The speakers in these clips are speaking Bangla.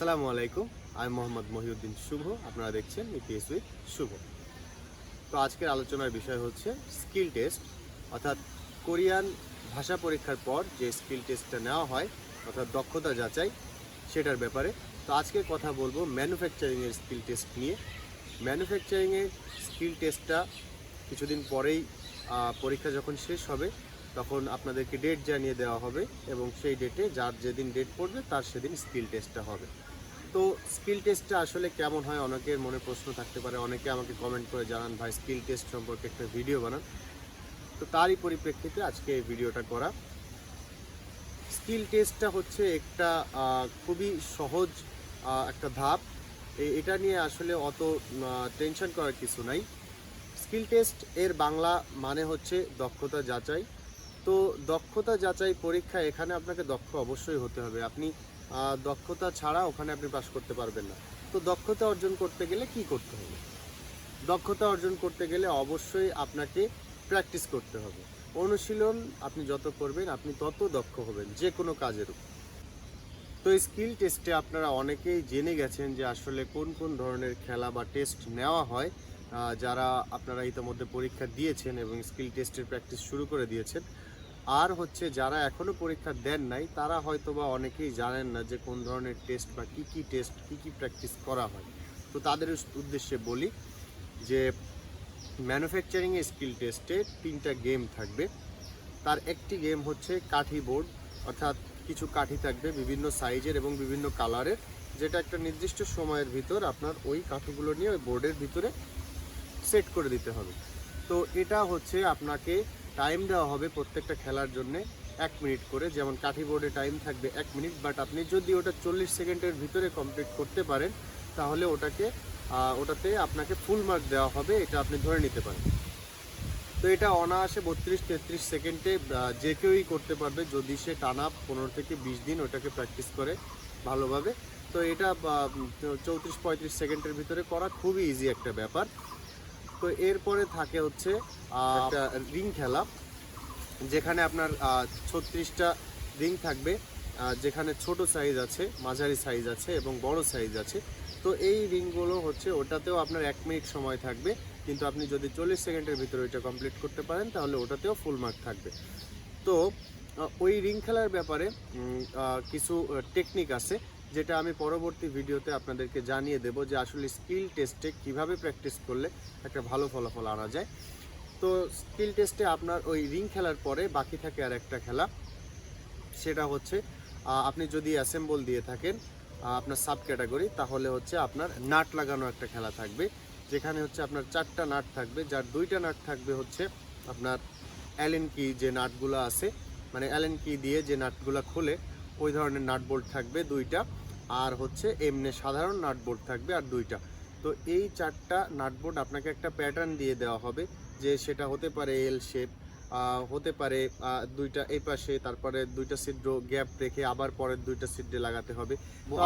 আসসালামু আলাইকুম। আমি মোহাম্মদ মহিউদ্দিন শুভ। আপনারা দেখছেন ইপিএস উইথ শুভ। তো আজকের আলোচনার বিষয় হচ্ছে স্কিল টেস্ট, অর্থাৎ কোরিয়ান ভাষা পরীক্ষার পর যে স্কিল টেস্টটা নেওয়া হয়, অর্থাৎ দক্ষতা যাচাই, সেটার ব্যাপারে। তো আজকে কথা বলব ম্যানুফ্যাকচারিংয়ের স্কিল টেস্ট নিয়ে। ম্যানুফ্যাকচারিংয়ের স্কিল টেস্টটা কিছুদিন পরেই পরীক্ষা যখন শেষ হবে, তখন আপনাদেরকে ডেট জানিয়ে দেওয়া হবে এবং সেই ডেটে যার যেদিন ডেট পড়বে, তার সেদিন স্কিল টেস্টটা হবে। তো স্কিল টেস্টটা আসলে কেমন হয়? অনেকের মনে প্রশ্ন থাকতে পারে, অনেকে আমাকে কমেন্ট করে জানান, ভাই, স্কিল টেস্ট সম্পর্কে একটা ভিডিও বানান। তো তারই পরিপ্রেক্ষিতে আজকে এই ভিডিওটা করা। স্কিল টেস্টটা হচ্ছে একটা খুবই সহজ একটা ধাপ। এটা নিয়ে আসলে অত টেনশন করার কিছু নাই। স্কিল টেস্ট এর বাংলা মানে হচ্ছে দক্ষতা যাচাই। তো দক্ষতা যাচাই পরীক্ষা এখানে আপনাকে দক্ষ অবশ্যই হতে হবে। আপনি দক্ষতা ছাড়া ওখানে আপনি পাশ করতে পারবেন না। তো দক্ষতা অর্জন করতে গেলে কি করতে হবে? দক্ষতা অর্জন করতে গেলে অবশ্যই আপনাকে প্র্যাকটিস করতে হবে। অনুশীলন আপনি যত করবেন, আপনি তত দক্ষ হবেন, যে কোনো কাজের উপর। তো স্কিল টেস্টে আপনারা অনেকেই জেনে গেছেন যে আসলে কোন কোন ধরনের খেলা বা টেস্ট নেওয়া হয় যারা আপনারা ইতিমধ্যে পরীক্ষা দিয়েছেন এবং স্কিল টেস্টের প্র্যাকটিস শুরু করে দিয়েছেন। আর হচ্ছে যারা এখনও পরীক্ষা দেন নাই, তারা হয়তো বা অনেকেই জানেন না যে কোন ধরনের টেস্ট বা কি কি টেস্ট কি কি প্র্যাকটিস করা হয়। তো তাদের উদ্দেশ্যে বলি যে ম্যানুফ্যাকচারিং স্কিল টেস্টে তিনটা গেম থাকবে। তার একটি গেম হচ্ছে কাঠি বোর্ড, অর্থাৎ কিছু কাঠি থাকবে বিভিন্ন সাইজের এবং বিভিন্ন কালারের যেটা একটা নির্দিষ্ট সময়ের ভিতর আপনার ওই কাঠিগুলো নিয়ে ওই বোর্ডের ভিতরে সেট করে দিতে হবে। তো এটা হচ্ছে আপনাকে টাইম দেওয়া হবে প্রত্যেকটা খেলার জন্য এক মিনিট করে। যেমন কাঠি বোর্ডে টাইম থাকবে এক মিনিট বাট আপনি যদি ওটা চল্লিশ সেকেন্ডের ভিতরে কমপ্লিট করতে পারেন, তাহলে ওটাকে ওটাতে আপনাকে ফুল মার্ক দেওয়া হবে, এটা আপনি ধরে নিতে পারেন। তো এটা অনায়াসে বত্রিশ, তেত্রিশ সেকেন্ডে যে কেউই করতে পারবে, যদি সে টানা পনেরো থেকে বিশ দিন ওটাকে প্র্যাকটিস করে ভালোভাবে। তো এটা চৌত্রিশ, পঁয়ত্রিশ সেকেন্ডের ভিতরে করা খুবই ইজি একটা ব্যাপার। তো এরপরে থাকে হচ্ছে একটা রিং খেলা, যেখানে আপনার ছত্রিশটা রিং থাকবে যেখানে ছোট সাইজ আছে, মাঝারি সাইজ আছে এবং বড় সাইজ আছে। তো এই রিংগুলো হচ্ছে, ওটাতেও আপনার এক মিনিট সময় থাকবে, কিন্তু আপনি যদি চল্লিশ সেকেন্ডের ভিতরে ওইটা কমপ্লিট করতে পারেন, তাহলে ওটাতেও ফুল মার্ক থাকবে। তো ওই রিং খেলার ব্যাপারে কিছু টেকনিক আছে। যেটা আমি পরবর্তী ভিডিওতে আপনাদেরকে জানিয়ে দেব যে আসলে স্কিল টেস্টে কীভাবে প্র্যাকটিস করলে একটা ভালো ফলাফল আনা যায়। তো স্কিল টেস্টে আপনার ওই রিং খেলার পরে বাকি থাকে আর একটা খেলা, সেটা হচ্ছে আপনি যদি অ্যাসেম্বল দিয়ে থাকেন আপনার সাব ক্যাটাগরি তাহলে হচ্ছে আপনার নাট লাগানো একটা খেলা থাকবে, যেখানে হচ্ছে আপনার চারটা নাট থাকবে, যার দুইটা নাট থাকবে হচ্ছে আপনার অ্যালেন কি যে নাটগুলো আছে মানে অ্যালেন কি দিয়ে যে নাটগুলো খোলে ওই ধরনের নাট বোল্ট থাকবে দুইটা আর হচ্ছে এমনি সাধারণ নাট বোল্ট থাকবে আর দুইটা। তো এই চারটা নাট নাটবোর্ড আপনাকে একটা প্যাটার্ন দিয়ে দেওয়া হবে যে সেটা হতে পারে এল শেপ হতে পারে দুইটা এই পাশে তারপরে দুইটা ছিদ্র গ্যাপ রেখে আবার পরের দুইটা ছিদ্রে লাগাতে হবে।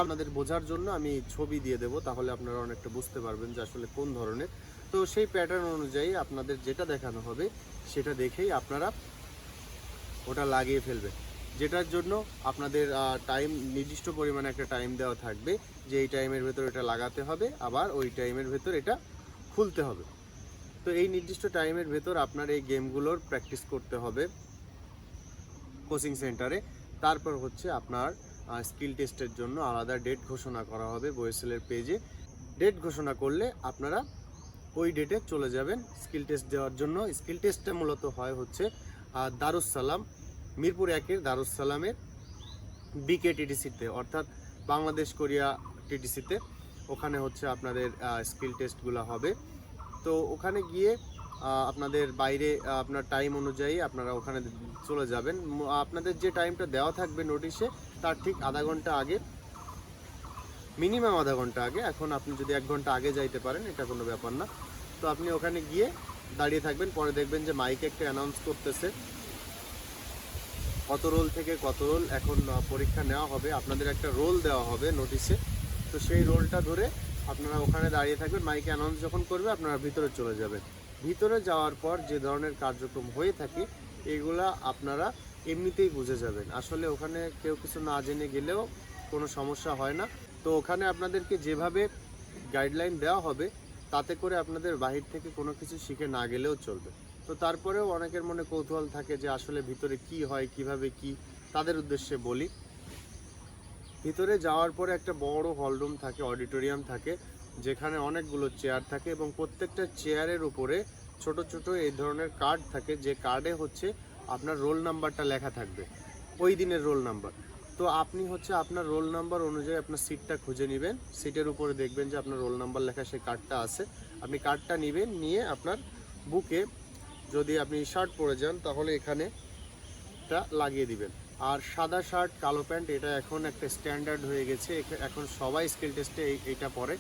আপনাদের বোঝার জন্য আমি ছবি দিয়ে দেবো তাহলে আপনারা অনেকটা বুঝতে পারবেন যে আসলে কোন ধরনের। তো সেই প্যাটার্ন অনুযায়ী আপনাদের যেটা দেখানো হবে সেটা দেখেই আপনারা ওটা লাগিয়ে ফেলবেন। যেটার জন্য আপনাদের টাইম নির্দিষ্ট পরিমাণে একটা টাইম দেওয়া থাকবে যে এই টাইমের ভেতর এটা লাগাতে হবে আবার ওই টাইমের ভেতর এটা খুলতে হবে। তো এই নির্দিষ্ট টাইমের ভেতর আপনার এই গেমগুলোর প্র্যাকটিস করতে হবে কোচিং সেন্টারে তারপর হচ্ছে আপনার স্কিল টেস্টের জন্য আলাদা ডেট ঘোষণা করা হবে বয়েসেলের পেজে ডেট ঘোষণা করলে আপনারা ওই ডেটে চলে যাবেন। স্কিল টেস্ট দেওয়ার জন্য স্কিল টেস্টটা মূলত হয় হচ্ছে আহ, দারুসালাম মিরপুর একের দারুসালামের বিকে টিটিসিতে অর্থাৎ বাংলাদেশ কোরিয়া টিটিসিতে ওখানে হচ্ছে আপনাদের স্কিল টেস্টগুলো হবে। তো ওখানে গিয়ে আপনাদের বাইরে আপনার টাইম অনুযায়ী আপনারা ওখানে চলে যাবেন। আপনাদের যে টাইমটা দেওয়া থাকবে নোটিশে, তার ঠিক আধা ঘণ্টা আগে, মিনিমাম আধা ঘণ্টা আগে, এখন আপনি যদি এক ঘণ্টা আগে যাইতে পারেন, এটা কোনো ব্যাপার না। তো আপনি ওখানে গিয়ে দাঁড়িয়ে থাকবেন, পরে দেখবেন যে মাইকে একটা অ্যানাউন্স করতেছে। কত রোল থেকে কত রোল এখন পরীক্ষা নেওয়া হবে। আপনাদের একটা রোল দেওয়া হবে নোটিশে। তো সেই রোলটা ধরে আপনারা ওখানে দাঁড়িয়ে থাকবেন। মাইকে অ্যানাউন্স যখন করবে, আপনারা ভিতরে চলে যাবেন। ভিতরে যাওয়ার পর যে ধরনের কার্যক্রম হয়ে থাকে, এগুলা আপনারা এমনিতেই বুঝে যাবেন। আসলে ওখানে কেউ কিছু না জেনে গেলেও কোনো সমস্যা হয় না। তো ওখানে আপনাদেরকে যেভাবে গাইডলাইন দেওয়া হবে, তাতে করে আপনাদের বাহির থেকে কোনো কিছু শিখে না গেলেও চলবে। তো তারপরেও অনেকের মনে কৌতূহল থাকে যে আসলে ভিতরে কি হয়, কীভাবে কি? তাদের উদ্দেশ্যে বলি। ভিতরে যাওয়ার পরে একটা বড় হলরুম থাকে, অডিটোরিয়াম থাকে, যেখানে অনেকগুলো চেয়ার থাকে এবং প্রত্যেকটা চেয়ারের উপরে ছোট ছোট এই ধরনের কার্ড থাকে, যে কার্ডে হচ্ছে আপনার রোল নাম্বারটা লেখা থাকবে, ওই দিনের রোল নাম্বার। তো আপনি হচ্ছে আপনার রোল নাম্বার অনুযায়ী আপনার সিটটা খুঁজে নেবেন, সিটের উপরে দেখবেন যে আপনার রোল নাম্বার লেখা সেই কার্ডটা আছে। আপনি কার্ডটা নেবেন, নিয়ে আপনার বুকে যদি আপনি শার্ট পরে যান, তাহলে এখানে টা লাগিয়ে দিবেন। আর সাদা শার্ট, কালো প্যান্ট, এটা এখন একটা স্ট্যান্ডার্ড হয়ে গেছে। এখ- এখন সবাই স্কিল টেস্টে এইটা পরে।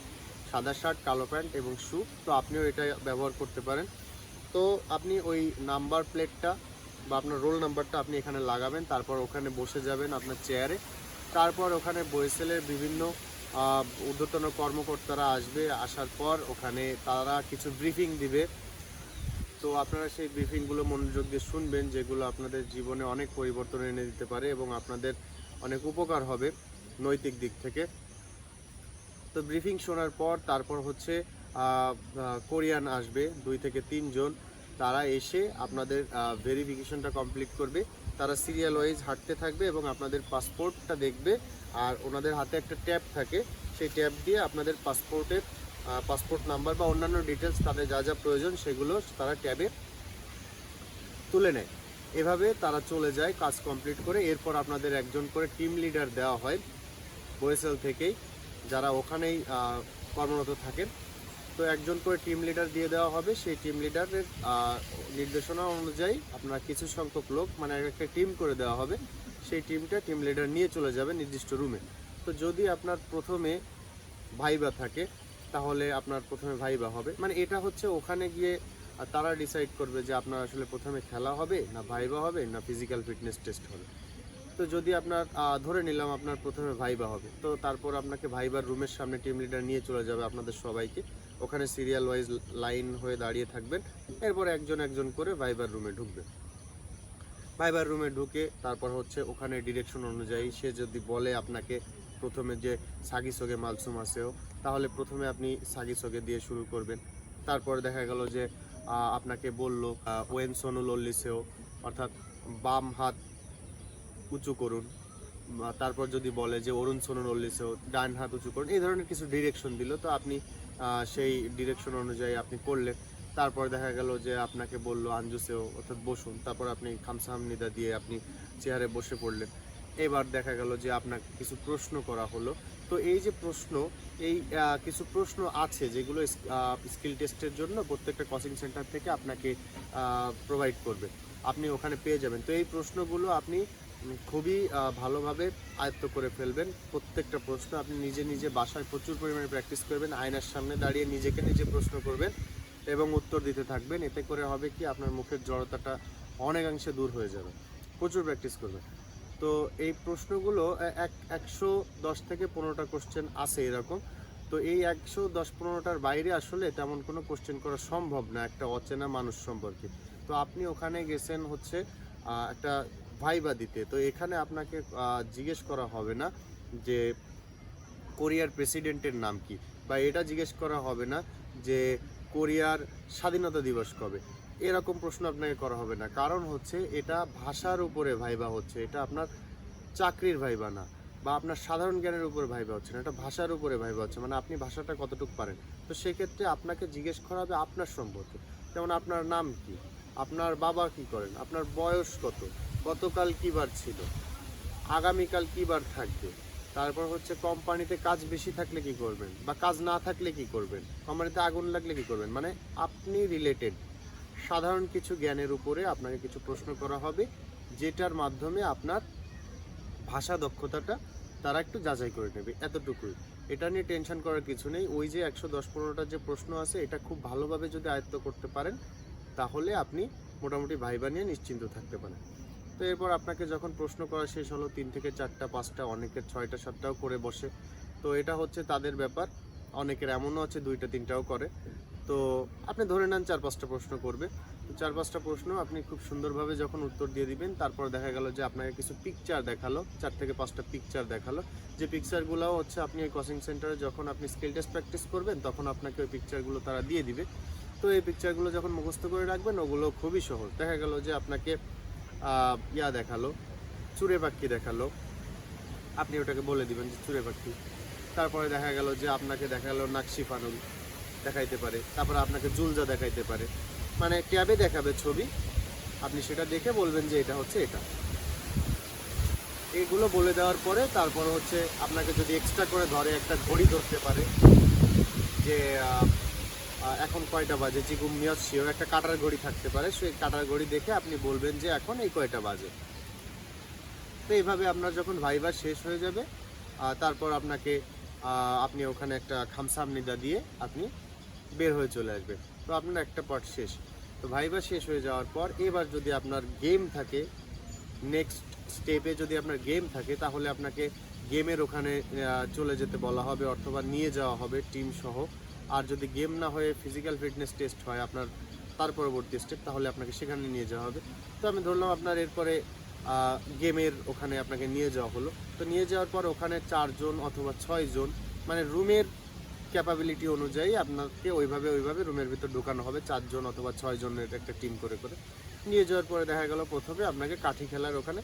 সাদা শার্ট, কালো প্যান্ট এবং শু, তো আপনিও এটা ব্যবহার করতে পারেন। তো আপনি ওই নাম্বার প্লেটটা বা আপনার রোল নাম্বারটা আপনি এখানে লাগাবেন, তারপর ওখানে বসে যাবেন আপনার চেয়ারে। তারপর ওখানে বয়েসেলের বিভিন্ন ঊর্ধ্বতন কর্মকর্তারা আসবে। আসার পর ওখানে তারা কিছু ব্রিফিং দিবে। তো আপনারা সেই ব্রিফিংগুলো মনোযোগ দিয়ে শুনবেন, যেগুলো আপনাদের জীবনে অনেক পরিবর্তন এনে দিতে পারে এবং আপনাদের অনেক উপকার হবে নৈতিক দিক থেকে। তো ব্রিফিং শোনার পর তারপর হচ্ছে কোরিয়ান আসবে, দুই থেকে তিনজন। তারা এসে আপনাদের ভেরিফিকেশনটা কমপ্লিট করবে। তারা সিরিয়াল ওয়াইজ হাঁটতে থাকবে এবং আপনাদের পাসপোর্টটা দেখবে। আর ওনাদের হাতে একটা ট্যাব থাকে। সেই ট্যাব দিয়ে আপনাদের পাসপোর্টের পাসপোর্ট নাম্বার বা অন্যান্য ডিটেলস তাদের যা যা প্রয়োজন সেগুলো তারা ট্যাবে তুলে নেয়। এভাবে তারা চলে যায়, কাজ কমপ্লিট করে। এরপর আপনাদের একজন করে টিম লিডার দেওয়া হয় বয়েসেল থেকেই, যারা ওখানেই কর্মরত থাকেন। তো একজন করে টিম লিডার দিয়ে দেওয়া হবে। সেই টিম লিডারের নির্দেশনা অনুযায়ী আপনার কিছু সংখ্যক লোক মানে একটা টিম করে দেওয়া হবে। সেই টিমটা টিম লিডার নিয়ে চলে যাবে নির্দিষ্ট রুমে তো যদি আপনার প্রথমে ভাইবা থাকে তাহলে আপনার প্রথমে ভাইবা হবে। মানে এটা হচ্ছে ওখানে গিয়ে তারা ডিসাইড করবে যে আপনার আসলে প্রথমে খেলা হবে, না ভাইবা হবে, না ফিজিক্যাল ফিটনেস টেস্ট হবে। তো যদি আপনার ধরে নিলাম আপনার প্রথমে ভাইবা হবে, তো তারপর আপনাকে ভাইবার রুমের সামনে টিম লিডার নিয়ে চলে যাবে আপনাদের সবাইকে। ওখানে সিরিয়াল ওয়াইজ লাইন হয়ে দাঁড়িয়ে থাকবেন, এরপর একজন একজন করে ভাইবার রুমে ঢুকবে। ভাইবার রুমে ঢুকে তারপর হচ্ছে ওখানে ডিরেকশন অনুযায়ী সে যদি বলে আপনাকে প্রথমে যে সাগি সোগে মালসুম আছেও তাহলে প্রথমে আপনি সাগি সোগে দিয়ে শুরু করবেন। তারপর দেখা গেল যে আপনাকে বলল ওয়েন সোনু লল্লিসেও অর্থাৎ বাম হাত উঁচু করুন। তারপর যদি বলে যে অরুণ সোনু লল্লিসেও ডান হাত উঁচু করুন, এই ধরনের কিছু ডিরেকশন দিল। তো আপনি সেই ডিরেকশন অনুযায়ী আপনি করলেন। তারপর দেখা গেল যে আপনাকে বলল আঞ্জুসেও অর্থাৎ বসুন। তারপর আপনি খামসাহামনিদা দিয়ে আপনি চেয়ারে বসে পড়লেন। এবার দেখা গেল যে আপনাকে কিছু প্রশ্ন করা হলো। তো এই যে প্রশ্ন, এই কিছু প্রশ্ন আছে যেগুলো স্কিল টেস্টের জন্য প্রত্যেকটা কোচিং সেন্টার থেকে আপনাকে প্রোভাইড করবে। আপনি ওখানে পেয়ে যাবেন। তো এই প্রশ্নগুলো আপনি খুবই ভালোভাবে আয়ত্ত করে ফেলবেন। প্রত্যেকটা প্রশ্ন আপনি নিজে নিজে বাসায় প্রচুর পরিমাণে প্র্যাকটিস করবেন, আয়নার সামনে দাঁড়িয়ে নিজেকে নিজে প্রশ্ন করবেন এবং উত্তর দিতে থাকবেন। এতে করে হবে কি আপনার মুখের জড়তাটা অনেকাংশে দূর হয়ে যাবে। প্রচুর প্র্যাকটিস করবেন। তো এই প্রশ্নগুলো এক, একশো দশ থেকে পনেরোটা কোশ্চেন আছে এরকম। তো এই একশো দশ পনেরোটার বাইরে আসলে তেমন কোনো কোশ্চেন করা সম্ভব না একটা অচেনা মানুষ সম্পর্কে। তো আপনি ওখানে গেছেন হচ্ছে একটা ভাইবা দিতে। তো এখানে আপনাকে জিজ্ঞেস করা হবে না যে কোরিয়ার প্রেসিডেন্টের নাম কি? বা এটা জিজ্ঞেস করা হবে না যে কোরিয়ার স্বাধীনতা দিবস কবে? এরকম প্রশ্ন আপনাকে করা হবে না। কারণ হচ্ছে এটা ভাষার উপরে ভাইবা হচ্ছে, এটা আপনার চাকরির ভাইবা না, বা আপনার সাধারণ জ্ঞানের উপরে ভাইবা হচ্ছে না, এটা ভাষার উপরে ভাইবা হচ্ছে মানে আপনি ভাষাটা কতটুকু পারেন। তো সেক্ষেত্রে আপনাকে জিজ্ঞেস করা হবে আপনার সম্পর্কে, যেমন আপনার নাম কি, আপনার বাবা কি করেন, আপনার বয়স কত, গতকাল কি বার ছিল, আগামীকাল কি বার থাকবে, তারপর হচ্ছে কোম্পানিতে কাজ বেশি থাকলে কি করবেন, বা কাজ না থাকলে কি করবেন, কোম্পানিতে আগুন লাগলে কি করবেন মানে আপনি রিলেটেড সাধারণ কিছু জ্ঞানের উপরে আপনাকে কিছু প্রশ্ন করা হবে, যেটার মাধ্যমে আপনার ভাষা দক্ষতাটা তারা একটু যাচাই করে নেবে, এতটুকুই। এটা নিয়ে টেনশন করার কিছু নেই। ওই যে একশো দশ পনেরোটা যে প্রশ্ন আছে, এটা খুব ভালোভাবে যদি আয়ত্ত করতে পারেন, তাহলে আপনি মোটামুটি ভাইবা নিয়ে নিশ্চিন্ত থাকতে পারেন। তো এরপর আপনাকে যখন প্রশ্ন করা শেষ হলো, তিন থেকে চারটা, পাঁচটা, অনেকের ছয়টা, সাতটাও করে বসে। তো এটা হচ্ছে তাদের ব্যাপার। অনেকের এমনও আছে, দুইটা, তিনটাও করে। তো আপনি ধরে নেন চার পাঁচটা প্রশ্ন করবে। চার পাঁচটা প্রশ্ন আপনি খুব সুন্দরভাবে যখন উত্তর দিয়ে দিবেন, তারপর দেখা গেল যে আপনাকে কিছু পিকচার দেখাল, চার থেকে পাঁচটা পিকচার দেখাল। যে পিকচারগুলো হচ্ছে আপনি ওই কোচিং সেন্টারে যখন আপনি স্কিল টেস্ট প্র্যাকটিস করবেন, তখন আপনাকে ওই পিকচারগুলো তারা দিয়ে দিবে। তো এই পিকচারগুলো যখন মুখস্থ করে রাখবেন, ওগুলো খুবই সহজ। দেখা গেল যে আপনাকে ইয়া দেখাল, চুরে পাখি দেখাল। আপনি ওটাকে বলে দিবেন যে চুরে পাখি। তারপরে দেখা গেল যে আপনাকে দেখা গেল নাকশি ফানুল দেখাইতে পারে, তারপর আপনাকে জুলজা দেখাইতে পারে। মানে ট্যাবে দেখাবে ছবি, আপনি সেটা দেখে বলবেন যে এটা হচ্ছে এটা। এগুলো বলে দেওয়ার পরে তারপর হচ্ছে আপনাকে যদি এক্সট্রা করে ধরে একটা ঘড়ি ধরতে পারে, যে এখন কয়টা বাজে, জিগুম মিয়াজ শিওর একটা কাটার ঘড়ি থাকতে পারে, সেই কাটার ঘড়ি দেখে আপনি বলবেন যে এখন এই কয়টা বাজে। তো এইভাবে আপনার যখন ভাইবা শেষ হয়ে যাবে তারপর আপনাকে আপনি ওখানে একটা খামসামনিদা দিয়ে আপনি বের হয়ে চলে আসবে। তো আপনার একটা পার্ট শেষ। তো ভাইবা শেষ হয়ে যাওয়ার পর এবার যদি আপনার গেম থাকে নেক্সট স্টেপে যদি আপনার গেম থাকে, তাহলে আপনাকে গেমের ওখানে চলে যেতে বলা হবে অথবা নিয়ে যাওয়া হবে টিম সহ। আর যদি গেম না হয়ে ফিজিক্যাল ফিটনেস টেস্ট হয় আপনার তার পরবর্তী স্টেপ তাহলে আপনাকে সেখানে নিয়ে যাওয়া হবে। তো আমি ধরলাম আপনার এরপরে গেমের ওখানে আপনাকে নিয়ে যাওয়া হলো। তো নিয়ে যাওয়ার পর ওখানে চারজন অথবা ছয়জন মানে রুমের ক্যাপাবিলিটি অনুযায়ী আপনাকে ওইভাবে ওইভাবে রুমের ভিতর ঢোকানো হবে, চারজন অথবা ছয় জনের একটা টিম করে করে। নিয়ে যাওয়ার পরে দেখা গেল প্রথমে আপনাকে কাঠি খেলার ওখানে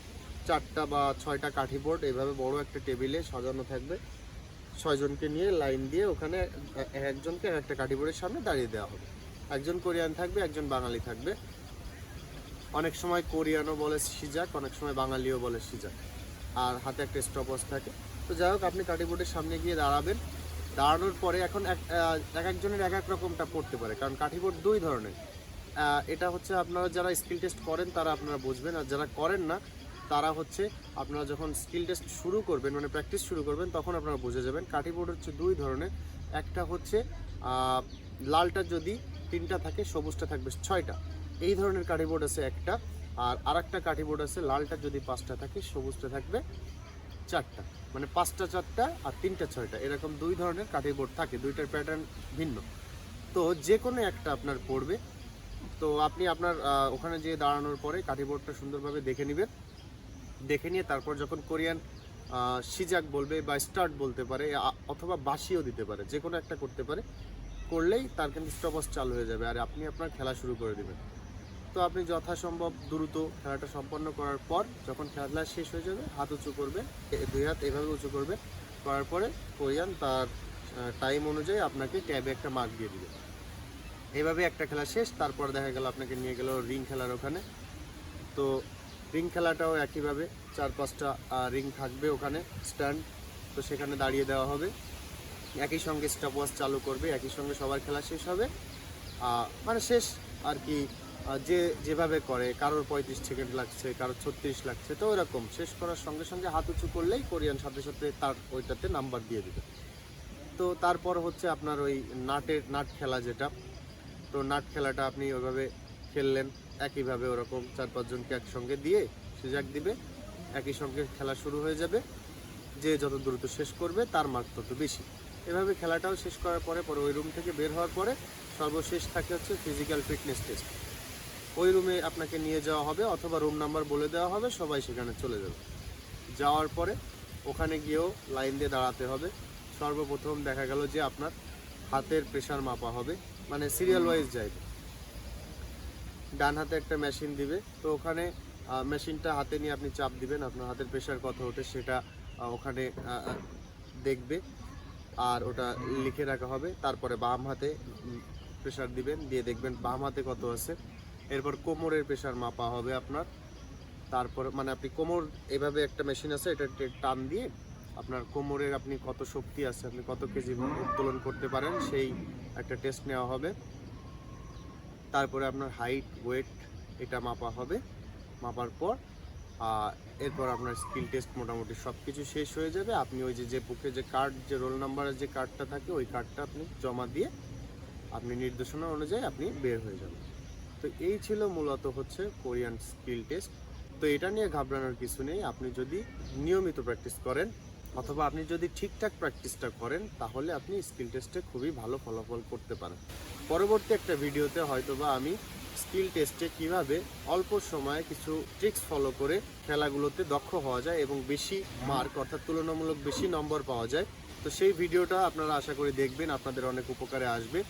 চারটা বা ছয়টা কাঠি বোর্ড এইভাবে বড় একটা টেবিলে সাজানো থাকবে। ছয়জনকে নিয়ে লাইন দিয়ে ওখানে একজনকে একটা কাঠি বোর্ডের সামনে দাঁড়িয়ে দেওয়া হবে। একজন কোরিয়ান থাকবে, একজন বাঙালি থাকবে। অনেক সময় কোরিয়ানও বলে সিজাক, অনেক সময় বাঙালিও বলে সিজাক। আর হাতে একটা স্টপওয়াচ থাকে। তো যাই হোক, আপনি কাঠি বোর্ডের সামনে গিয়ে দাঁড়াবেন। দাঁড়ানোর পরে এখন এক এক একজনের এক এক রকমটা পড়তে পারে, কারণ কাঠিবোর্ড দুই ধরনের। এটা হচ্ছে আপনারা যারা স্কিল টেস্ট করেন তারা আপনারা বুঝবেন, আর যারা করেন না, তারা হচ্ছে আপনারা যখন স্কিল টেস্ট শুরু করবেন মানে প্র্যাকটিস শুরু করবেন, তখন আপনারা বুঝে যাবেন। কাঠিবোর্ড হচ্ছে দুই ধরনের, একটা হচ্ছে লালটা যদি তিনটা থাকে, সবুজটা থাকবে ছয়টা। এই ধরনের কাঠিবোর্ড আছে একটা, আর আরেকটা কাঠিবোর্ড আছে, লালটা যদি পাঁচটা থাকে, সবুজটা থাকবে চারটা। মানে পাঁচটা, চারটা আর তিনটা, ছয়টা। এরকম দুই ধরনের কাঠি বোর্ড থাকে, দুইটার প্যাটার্ন ভিন্ন। তো যে কোনো একটা আপনার পড়বে। তো আপনি আপনার ওখানে যেয়ে দাঁড়ানোর পরে কাঠি বোর্ডটা সুন্দরভাবে দেখে নেবেন। দেখে নিয়ে তারপর যখন কোরিয়ান সিজাক বলবে বা স্টার্ট বলতে পারে অথবা বাসিও দিতে পারে, যে কোনো একটা করতে পারে, করলেই তার কিন্তু স্টপস চালু হয়ে যাবে। আর আপনি আপনার খেলা শুরু করে দেবেন। তো আপনি যথাসম্ভব দ্রুত খেলাটা সম্পন্ন করার পর যখন খেলাধুলা শেষ হয়ে যাবে, হাত উঁচু করবে দুই হাত এভাবে উঁচু করবে করার পরে কোরিয়ান তার টাইম অনুযায়ী আপনাকে ট্যাবে একটা মার্ক দিয়ে দিবে। এইভাবে একটা খেলা শেষ, তারপর দেখা গেল আপনাকে নিয়ে গেল রিং খেলার ওখানে। তো রিং খেলাটাও একইভাবে চার পাঁচটা রিং থাকবে ওখানে স্ট্যান্ড তো সেখানে দাঁড়িয়ে দেওয়া হবে। একই সঙ্গে স্টপ ওয়াচ চালু করবে, একই সঙ্গে সবার খেলা শেষ হবে। মানে শেষ আর কি যে, যেভাবে করে, কারোর পঁয়ত্রিশ সেকেন্ড লাগছে, কারোর ছত্রিশ লাগছে, তো ওরকম শেষ করার সঙ্গে সঙ্গে হাত উঁচু করলেই কোরিয়ান সাথে সাথে তার ওইটাতে নাম্বার দিয়ে দেবে। তো তারপর হচ্ছে আপনার ওই নাটের, নাট খেলা যেটা, তো নাট খেলাটা আপনি ওইভাবে খেললেন, একইভাবে ওরকম চার পাঁচজনকে একসঙ্গে দিয়ে সুজাক দিবে, একই সঙ্গে খেলা শুরু হয়ে যাবে, যে যত দ্রুত শেষ করবে তার মার্ক তত বেশি। এভাবে খেলাটাও শেষ করার পরে পরে ওই রুম থেকে বের হওয়ার পরে সর্বশেষ থাকে হচ্ছে ফিজিক্যাল ফিটনেস টেস্ট ওই রুমে আপনাকে নিয়ে যাওয়া হবে অথবা রুম নাম্বার বলে দেওয়া হবে সবাই সেখানে চলে যাবে। যাওয়ার পরে ওখানে গিয়েও লাইন দিয়ে দাঁড়াতে হবে। সর্বপ্রথম দেখা গেল যে আপনার হাতের প্রেশার মাপা হবে মানে সিরিয়াল ওয়াইজ যাইবে ডান হাতে একটা মেশিন দিবে তো ওখানে মেশিনটা হাতে নিয়ে আপনি চাপ দিবেন আপনার হাতের প্রেশার কত ওঠে সেটা ওখানে দেখবে। আর ওটা লিখে রাখা হবে তারপরে বাম হাতে প্রেশার দিবেন দিয়ে দেখবেন বাম হাতে কত আছে। এরপর কোমরের প্রেশার মাপা হবে আপনার। তারপর মানে আপনি কোমর এভাবে একটা মেশিন আছে, এটা টান দিয়ে আপনার কোমরের আপনি কত শক্তি আছে, আপনি কত কেজি উত্তোলন করতে পারেন, সেই একটা টেস্ট নেওয়া হবে। তারপরে আপনার হাইট ওয়েট এটা মাপা হবে। মাপার পর এরপর আপনার স্কিল টেস্ট মোটামুটি সব কিছু শেষ হয়ে যাবে। আপনি ওই যে যে বুকে যে কার্ড যে রোল নাম্বারের যে কার্ডটা থাকে, ওই কার্ডটা আপনি জমা দিয়ে আপনি নির্দেশনা অনুযায়ী আপনি বের হয়ে যাবেন। তো এই ছিল মূলত হচ্ছে কোরিয়ান স্কিল টেস্ট। তো এটা নিয়ে ঘাবড়ানোর কিছু নেই। আপনি যদি নিয়মিত প্র্যাকটিস করেন অথবা আপনি যদি ঠিকঠাক প্র্যাকটিসটা করেন, তাহলে আপনি স্কিল টেস্টে খুবই ভালো ফলাফল করতে পারেন। পরবর্তী একটা ভিডিওতে হয়তোবা আমি স্কিল টেস্টে কীভাবে অল্প সময়ে কিছু ট্রিক্স ফলো করে খেলাগুলোতে দক্ষ হওয়া যায় এবং বেশি মার্ক অর্থাৎ তুলনামূলক বেশি নম্বর পাওয়া যায়, তো সেই ভিডিওটা আপনারা আশা করি দেখবেন। আপনাদের অনেক উপকারে আসবে।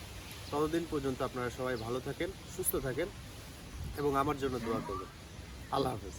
ততদিন পর্যন্ত আপনারা সবাই ভালো থাকেন, সুস্থ থাকেন এবং আমার জন্য দোয়া করবেন। আল্লাহ হাফেজ।